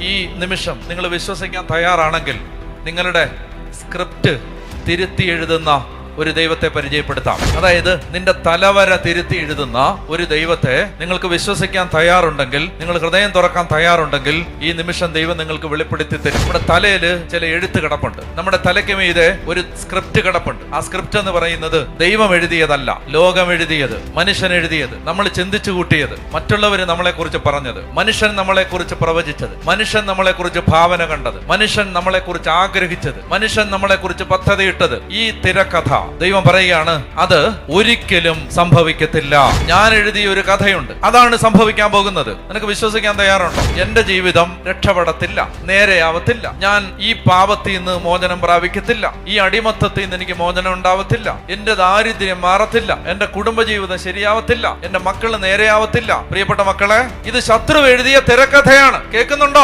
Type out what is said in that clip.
ഈ നിമിഷം നിങ്ങൾ വിശ്വസിക്കാൻ തയ്യാറാണെങ്കിൽ നിങ്ങളുടെ സ്ക്രിപ്റ്റ് തിരുത്തി എഴുതുന്ന ഒരു ദൈവത്തെ പരിചയപ്പെടുത്താം. അതായത് നിന്റെ തലവര തിരുത്തി എഴുതുന്ന ഒരു ദൈവത്തെ നിങ്ങൾക്ക് വിശ്വസിക്കാൻ തയ്യാറുണ്ടെങ്കിൽ നിങ്ങൾ ഹൃദയം തുറക്കാൻ തയ്യാറുണ്ടെങ്കിൽ ഈ നിമിഷം ദൈവം നിങ്ങൾക്ക് വെളിപ്പെടുത്തി തരും. നമ്മുടെ തലയിൽ ചില എഴുത്ത് കിടപ്പുണ്ട്. നമ്മുടെ തലയ്ക്ക് മീതെ ഒരു സ്ക്രിപ്റ്റ് കിടപ്പുണ്ട്. ആ സ്ക്രിപ്റ്റ് എന്ന് പറയുന്നത് ദൈവം എഴുതിയതല്ല ലോകം എഴുതിയത് മനുഷ്യൻ എഴുതിയത് നമ്മൾ ചിന്തിച്ചു കൂട്ടിയത് മറ്റുള്ളവർ നമ്മളെ കുറിച്ച് പറഞ്ഞത് മനുഷ്യൻ നമ്മളെ കുറിച്ച് പ്രവചിച്ചത് മനുഷ്യൻ നമ്മളെ കുറിച്ച് ഭാവന കണ്ടത് മനുഷ്യൻ നമ്മളെ കുറിച്ച് ആഗ്രഹിച്ചത് മനുഷ്യൻ നമ്മളെ കുറിച്ച് പദ്ധതിയിട്ടത്. ഈ തിരക്കഥ ദൈവം പറയുകയാണ് അത് ഒരിക്കലും സംഭവിക്കത്തില്ല. ഞാൻ എഴുതിയ ഒരു കഥയുണ്ട്. അതാണ് സംഭവിക്കാൻ പോകുന്നത്. നിനക്ക് വിശ്വസിക്കാൻ തയ്യാറുണ്ടോ? എന്റെ ജീവിതം രക്ഷപ്പെടത്തില്ല. നേരെയാവത്തില്ല ഞാൻ ഈ പാപത്തിൽ നിന്ന് മോചനം പ്രാപിക്കത്തില്ല. ഈ അടിമത്തത്തിൽ നിന്ന് എനിക്ക് മോചനം ഉണ്ടാവത്തില്ല. എന്റെ ദാരിദ്ര്യം മാറത്തില്ല. എന്റെ കുടുംബജീവിതം ശരിയാവത്തില്ല. എന്റെ മക്കൾ നേരെയാവത്തില്ല പ്രിയപ്പെട്ട മക്കളെ ഇത് ശത്രു എഴുതിയ തിരക്കഥയാണ്. കേൾക്കുന്നുണ്ടോ?